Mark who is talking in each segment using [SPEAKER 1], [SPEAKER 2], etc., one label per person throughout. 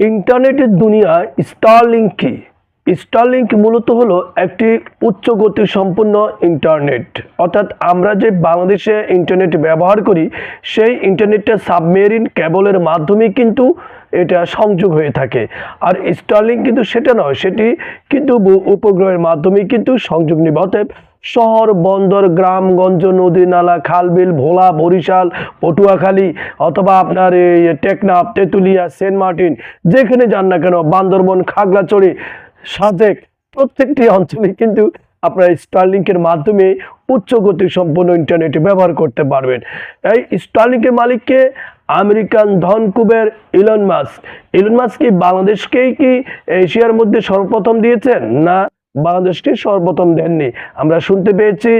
[SPEAKER 1] ইন্টারনেটের দুনিয়ায় স্টারলিংক কি স্টারলিংক মূলত হলো একটি উচ্চ গতি সম্পন্ন ইন্টারনেট অর্থাৎ আমরা যে বাংলাদেশে ইন্টারনেট ব্যবহার করি, সেই ইন্টারনেটটা সাবমেরিন কেবলের মাধ্যমে কিন্তু এটা সংযোগ হয়ে থাকে। আর স্টারলিংক কিন্তু সেটা নয়, সেটি কিন্তু উপগ্রহের মাধ্যমে কিন্তু সংযোগ নেবে। অতএব শহর, বন্দর, গ্রামগঞ্জ, নদী, নালা, খালবিল, ভোলা, বরিশাল, পটুয়াখালী অথবা আপনার এই টেকনাফ, তেঁতুলিয়া, সেন্ট মার্টিন, যেখানে যান না কেন, বান্দরবন, খাগড়াছড়ি সাজেক প্রত্যেকটি অঞ্চলে কিন্তু আপনারা স্টারলিংকের মাধ্যমে উচ্চ গতি সম্পন্ন ইন্টারনেট ব্যবহার করতে পারবেন। এই স্টারলিংকের মালিককে আমেরিকান ধনকুবের ইলন মাস্ক ইলন মাস্ক কি বাংলাদেশকেই কি এশিয়ার মধ্যে সর্বপ্রথম দিয়েছেন না, বাংলাদেশকে সর্বপ্রথম দেননি। আমরা শুনতে পেয়েছি,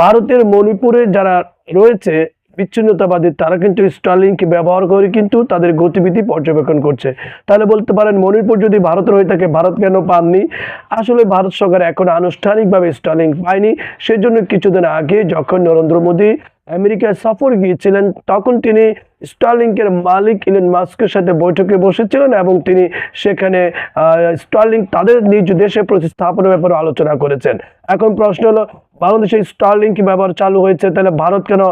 [SPEAKER 1] ভারতের মণিপুরে যারা রয়েছে বিচ্ছিন্নতাবাদী তারা কিন্তু স্টারলিংক ব্যবহার করে কিন্তু তাদের গতিবিধি পর্যবেক্ষণ করছে। তাহলে বলতে পারেন মণিপুর যদি ভারতের হয়ে থাকে, ভারত কেন পাননি? আসলে ভারত সরকার এখন আনুষ্ঠানিকভাবে স্টারলিংক পায়নি। সেজন্য কিছুদিন আগে যখন নরেন্দ্র মোদী আমেরিকায় সফর গিয়েছিলেন, তখন তিনি স্টারলিংকের মালিক ইলেন মাস্কের সাথে বৈঠকে বসেছিলেন এবং তিনি সেখানে স্টারলিংক তাদের নিজ দেশে প্রতিস্থাপনের ব্যাপারে আলোচনা করেছেন। এখন প্রশ্ন হলো, বাংলাদেশে স্টারলিংক ব্যবহার চালু হয়েছে, তাহলে ভারত কেন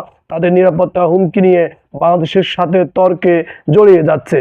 [SPEAKER 1] নিরাপত্তা হুমকি নিয়ে বাংলাদেশের সাথে তর্কে জড়িয়ে যাচ্ছে।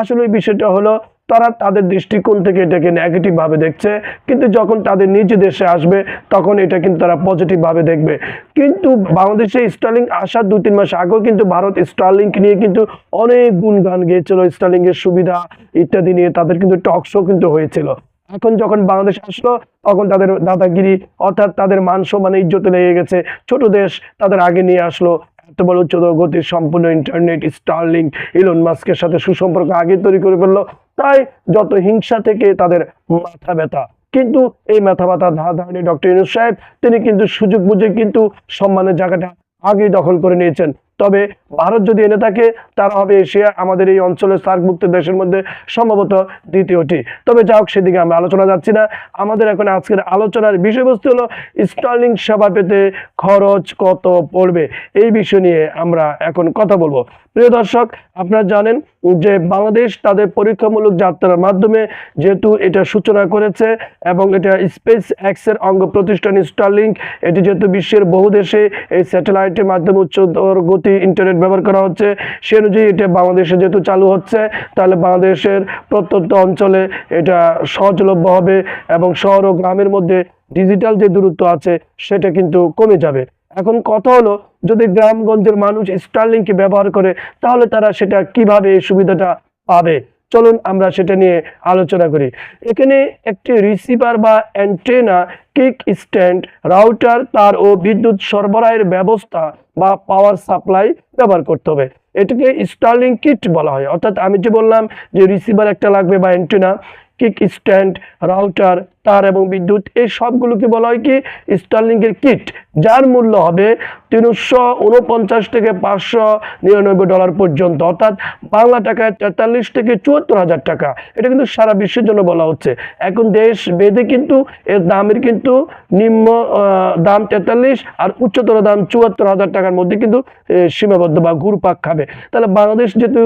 [SPEAKER 1] আসলে বিষয়টা হলো, তারা তাদের দৃষ্টিকোণ থেকে এটাকে নেগেটিভ ভাবে দেখছে, কিন্তু যখন তাদের নিজ দেশে আসবে, তখন এটা কিন্তু তারা পজিটিভ ভাবে দেখবে। কিন্তু বাংলাদেশে স্টার্লিং আসার দু তিন মাস আগেও কিন্তু ভারত স্টার্লিংক নিয়ে কিন্তু অনেক গুণগান গিয়েছিল স্টার্লিং এর সুবিধা ইত্যাদি নিয়ে তাদের কিন্তু টক শো কিন্তু হয়েছিল। এখন যখন বাংলাদেশ আসলো, তখন তাদের দাদাগিরি, অর্থাৎ তাদের মান সম্মান, ইজ্জতে লেগে গেছে। ছোট দেশ তাদের আগে নিয়ে আসলো। এত বড় উচ্চতর গতির সম্পূর্ণ ইন্টারনেট স্টারলিং ইলন মাস্কের সাথে সুসম্পর্ক আগে তৈরি করে ফেলল, তাই যত হিংসা থেকে তাদের মাথা ব্যথা। কিন্তু এই মাথা ব্যথা ধারণী ডক্টর ইনুস সাহেব, তিনি কিন্তু সুযোগ বুঝে কিন্তু সম্মানের জায়গাটা আগে দখল করে নিয়েছেন। তবে ভারত যদি এনে থাকে, তারা হবে এশিয়া, আমাদের এই অঞ্চলের সার্কভুক্ত দেশের মধ্যে সম্ভবত দ্বিতীয়টি। তবে যা হোক, সেদিকে আমরা আলোচনা যাচ্ছি না। আমাদের এখন আজকের আলোচনার বিষয়বস্তু হলো স্টার্লিং সেবা পেতে খরচ কত পড়বে? এই বিষয় নিয়ে আমরা এখন কথা বলব। প্রিয় দর্শক, আপনারা জানেন যে বাংলাদেশ তাদের পরীক্ষামূলক যাত্রার মাধ্যমে যেহেতু এটা সূচনা করেছে এবং এটা স্পেস এক্সের অঙ্গ প্রতিষ্ঠান স্টারলিংক এটি যেহেতু বিশ্বের বহু দেশে এই স্যাটেলাইটের মাধ্যমে উচ্চতর গতি ইন্টারনেট ব্যবহার করা হচ্ছে, সে অনুযায়ী এটা বাংলাদেশে যেহেতু চালু হচ্ছে, তাহলে বাংলাদেশের প্রত্যন্ত অঞ্চলে এটা সহজলভ্য হবে এবং শহর ও গ্রামের মধ্যে ডিজিটাল যে দূরত্ব আছে, সেটা কিন্তু কমে যাবে। এখন কথা হলো, যদি গ্রামগঞ্জের মানুষ স্টারলিংকে ব্যবহার করে, তাহলে তারা সেটা কীভাবে সুবিধাটা পাবে? চলুন আমরা সেটা নিয়ে আলোচনা করি। এখানে একটি রিসিভার বা অ্যান্টেনা কিক স্ট্যান্ড রাউটার তার ও বিদ্যুৎ সরবরাহের ব্যবস্থা বা পাওয়ার সাপ্লাই ব্যবহার করতে হবে। এটাকে স্টার্লিং কিট বলা হয়। অর্থাৎ আমি যে বললাম যে রিসিভার একটা লাগবে বা অ্যান্টেনা কিক স্ট্যান্ড রাউটার তার এবং বিদ্যুৎ, এই সবগুলোকে বলা হয় কি? স্টার্লিংকের কিট যার মূল্য হবে তিনশো উনপঞ্চাশ থেকে পাঁচশো নিরানব্বই ডলার পর্যন্ত, অর্থাৎ বাংলা টাকায় তেতাল্লিশ থেকে চুয়াত্তর হাজার টাকা। এটা কিন্তু সারা বিশ্বের জন্য বলা হচ্ছে। এখন দেশ বেদে কিন্তু এর দামের কিন্তু নিম্ন দাম তেতাল্লিশ আর উচ্চতর দাম চুয়াত্তর হাজার টাকার মধ্যে কিন্তু সীমাবদ্ধ বা ঘুরপাক খাবে। তাহলে বাংলাদেশ যেহেতু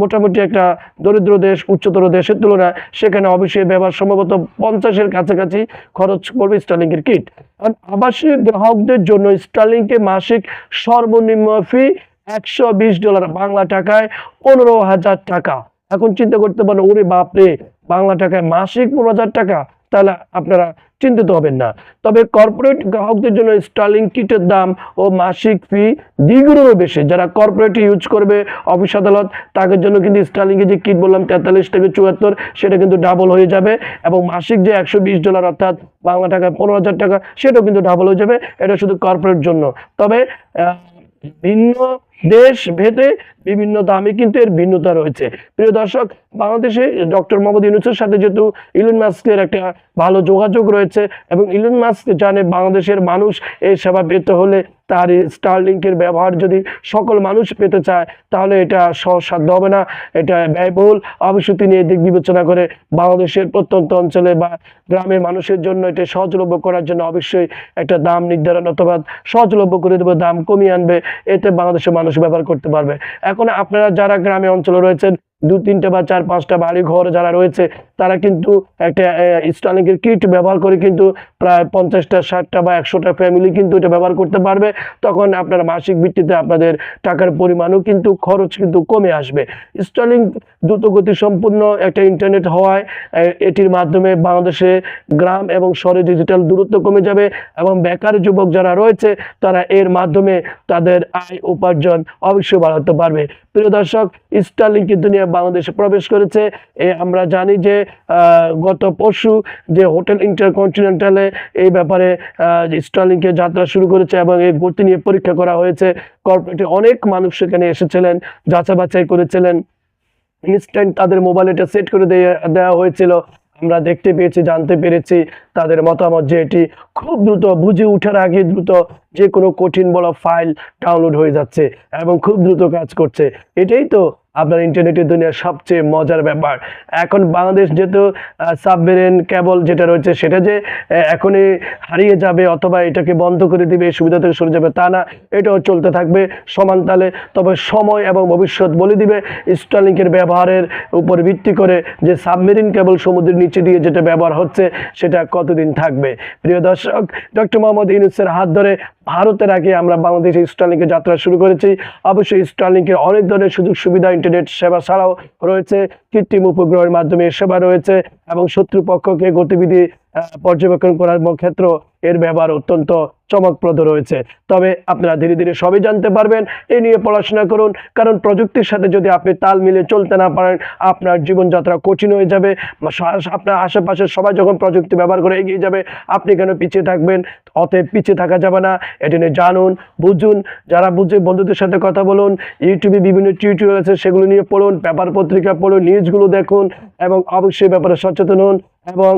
[SPEAKER 1] মোটামুটি একটা দরিদ্র দেশ, উচ্চতর দেশের তুলনায়, সেখানে অবশ্যই ব্যবহার সম্ভবত পঞ্চাশের কাছাকাছি খরচ করবে স্টার্লিংকের কিট আর আবাসিক গ্রাহকদের জন্য স্টার্লিংকে মাসিক সর্বনিম্ন ফি একশো বিশ ডলার বাংলা টাকায় পনেরো হাজার টাকা। এখন চিন্তা করতে পারেন, ওরে বাপরে, বাংলা টাকায় মাসিক পনেরো হাজার টাকা, তাহলে আপনারা চিন্তিত হবেন না। তবে কর্পোরেট গ্রাহকদের জন্য স্টার্লিং কিটের দাম ও মাসিক ফি দ্বিগুণেরও বেশি। যারা কর্পোরেট ইউজ করবে অফিস আদালত, তাদের জন্য কিন্তু স্টার্লিংয়ের যে কিট বললাম, তেতাল্লিশ থেকে চুয়াত্তর, সেটা কিন্তু ডাবল হয়ে যাবে এবং মাসিক যে একশো বিশ ডলার অর্থাৎ বাংলা টাকায় পনেরো হাজার টাকা, সেটাও কিন্তু ডাবল হয়ে যাবে। এটা শুধু কর্পোরেট জন্য। তবে ভিন্ন দেশ ভেদে বিভিন্ন দামে কিন্তু এর ভিন্নতা রয়েছে। প্রিয় দর্শক, বাংলাদেশে ডক্টর মোহাম্মদ ইউনুসের সাথে যেহেতু ইলন মাস্কের একটা ভালো যোগাযোগ রয়েছে এবং ইলন মাস্ক জানে বাংলাদেশের মানুষ এই সেবা পেতে হলে তার স্টারলিংকের ব্যবহার যদি সকল মানুষ পেতে চায়, তাহলে এটা সহসাধ্য হবে না। এটা ব্যয়বহুল। অবশ্যই তিনি এই দিক বিবেচনা করে বাংলাদেশের প্রত্যন্ত অঞ্চলে বা গ্রামের মানুষের জন্য এটা সহজলভ্য করার জন্য অবশ্যই একটা দাম নির্ধারণ অথবা সহজলভ্য করে দেবে, দাম কমিয়ে আনবে। এতে বাংলাদেশের মানুষ ব্যবহার করতে পারবে। এখন আপনারা যারা গ্রামে অঞ্চলে রয়েছেন দু তিনটা বা চার, পাঁচটা বাড়ি ঘর যারা রয়েছে, তারা কিন্তু একটা স্টার্লিংকের কিট ব্যবহার করে কিন্তু প্রায় পঞ্চাশটা, ষাটটা বা একশোটা ফ্যামিলি কিন্তু এটা ব্যবহার করতে পারবে। তখন আপনার মাসিক ভিত্তিতে আপনাদের টাকার পরিমাণও কিন্তু খরচ কিন্তু কমে আসবে। স্টার্লিং দ্রুতগতি সম্পূর্ণ একটা ইন্টারনেট হওয়ায় এটির মাধ্যমে বাংলাদেশে গ্রাম এবং শহরে ডিজিটাল দূরত্ব কমে যাবে এবং বেকার যুবক যারা রয়েছে, তারা এর মাধ্যমে তাদের আয় উপার্জন অবশ্যই বাড়াতে পারবে। প্রিয় দর্শক কিন্তু দুনিয়া বাংলাদেশে প্রবেশ করেছে। এ আমরা জানি যে গত পরশু যে হোটেল ইন্টারকন্টিনেন্টালে এই ব্যাপারে স্টারলিংকে যাত্রা শুরু করেছে এবং এই গতি নিয়ে পরীক্ষা করা হয়েছে। কর্পোরেটে অনেক মানুষ সেখানে এসেছিলেন, যাচাই বাছাই করেছিলেন। ইনস্ট্যান্ট তাদের মোবাইল এটা সেট করে দেওয়া হয়েছিল। আমরা দেখতে পেয়েছি, জানতে পেরেছি তাদের মতামত যে এটি খুব দ্রুত, বুঝে ওঠার আগে দ্রুত যে কোনো কঠিন বড় ফাইল ডাউনলোড হয়ে যাচ্ছে এবং খুব দ্রুত কাজ করছে। এটাই তো আপনার ইন্টারনেটের দুনিয়ার সবচেয়ে মজার ব্যাপার। এখন বাংলাদেশ যেহেতু সাবমেরিন কেবল যেটা রয়েছে সেটা যে এখনই হারিয়ে যাবে অথবা এটাকে বন্ধ করে দিবে সুবিধা থেকে সরে যাবে তা না, এটাও চলতে থাকবে সমান তালে। তবে সময় এবং ভবিষ্যৎ বলে দিবে স্টারলিংকের ব্যবহারের উপর ভিত্তি করে যে সাবমেরিন কেবল সমুদ্রের নিচে দিয়ে যেটা ব্যবহার হচ্ছে, সেটা কতদিন থাকবে। প্রিয় দর্শক ডক্টর মোহাম্মদ ইউনুসের হাত ধরে ভারতের আগে আমরা বাংলাদেশে স্টারলিংকের যাত্রা শুরু করেছি। অবশ্যই স্টারলিংকের অনেক ধরনের সুযোগ সুবিধা ইন্টারনেট সেবা ছাড়াও রয়েছে কৃত্রিম উপগ্রহের মাধ্যমে সেবা রয়েছে এবং শত্রুপক্ষকে গতিবিধি পর্যবেক্ষণ করার ক্ষেত্র এর ব্যবহার অত্যন্ত চমকপ্রদ রয়েছে। তবে আপনারা ধীরে ধীরে সবই জানতে পারবেন এই নিয়ে পড়াশোনা করুন। কারণ প্রযুক্তির সাথে যদি আপনি তাল মিলে চলতে না পারেন, আপনার জীবনযাত্রা কঠিন হয়ে যাবে। আপনার আশেপাশের সবাই যখন প্রযুক্তি ব্যবহার করে এগিয়ে যাবে, আপনি কেন পিছিয়ে থাকবেন? অতএব পিছিয়ে থাকা যাবে না। এটি নিয়ে জানুন, বুঝুন, যারা বুঝে বন্ধুদের সাথে কথা বলুন, ইউটিউবে বিভিন্ন টিউটোরিয়াল আছে, সেগুলো নিয়ে পড়ুন, পেপার পত্রিকা পড়ুন, নিউজগুলো দেখুন এবং অবশ্যই ব্যাপারে সচেতন হন এবং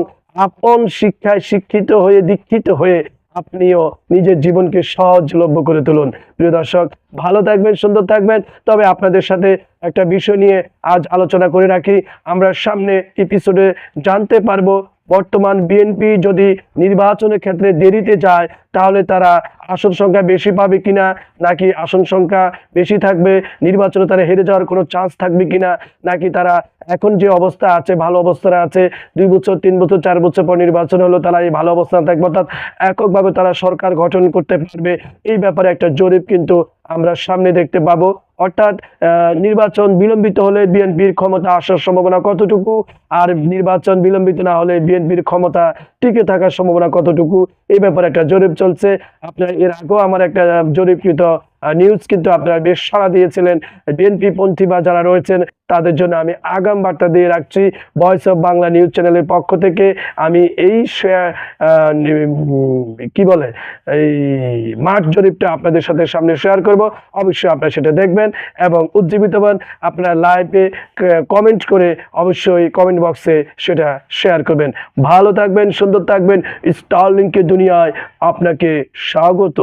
[SPEAKER 1] আপন শিক্ষায় শিক্ষিত হয়ে, দীক্ষিত হয়ে আপনিও নিজের জীবনকে সহজলভ্য করে তুলুন। প্রিয় দর্শক, ভালো থাকবেন, সুন্দর থাকবেন। তবে আপনাদের সাথে একটা বিষয় নিয়ে আজ আলোচনা করে রাখি। আমরা সামনে এপিসোডে জানতে পারব বর্তমান বিএনপি যদি নির্বাচনের ক্ষেত্রে দেরিতে যায়, তাহলে তারা আসন সংখ্যা বেশি পাবে কিনা, নাকি আসন সংখ্যা বেশি থাকবে, নির্বাচনে তারা হেরে যাওয়ার কোনো চান্স থাকবে কিনা, নাকি তারা এখন যে অবস্থা আছে, ভালো অবস্থায় আছে, দুই বছর, তিন বছর, চার বছর পর নির্বাচন হলো, তারা এই ভালো অবস্থানে থাকবে, অর্থাৎ এককভাবে তারা সরকার গঠন করতে পারবে, এই ব্যাপারে একটা জরিপ কিন্তু আমরা সামনে দেখতে পাবো। অর্থাৎ নির্বাচন বিলম্বিত হলে বিএনপির ক্ষমতা আসার সম্ভাবনা কতটুকু? আর নির্বাচন বিলম্বিত না হলে বিএনপির ক্ষমতা টিকে থাকার সম্ভাবনা কতটুকু? এই ব্যাপারে একটা জরিপ চলছে। আপনার এর আগেও আমার একটা জরিপকৃত নিউজ কিন্তু আপনারা বেশ সাড়া দিয়েছিলেন। বিএনপি পন্থী বা যারা রয়েছেন, তাদের জন্য আমি আগাম বার্তা দিয়ে রাখছি। ভয়েস অফ বাংলা নিউজ চ্যানেলের পক্ষ থেকে আমি এই কি বলে, এই মাঠ জরিপটা আপনাদের সাথে সামনে শেয়ার করব। অবশ্যই আপনারা সেটা দেখবেন এবং উজ্জীবিত হবেন আপনারা লাইভে কমেন্ট করে অবশ্যই কমেন্ট বক্সে সেটা শেয়ার করবেন। ভালো থাকবেন, সুন্দর থাকবেন। স্টার লিঙ্কের দুনিয়ায় আপনাকে স্বাগত।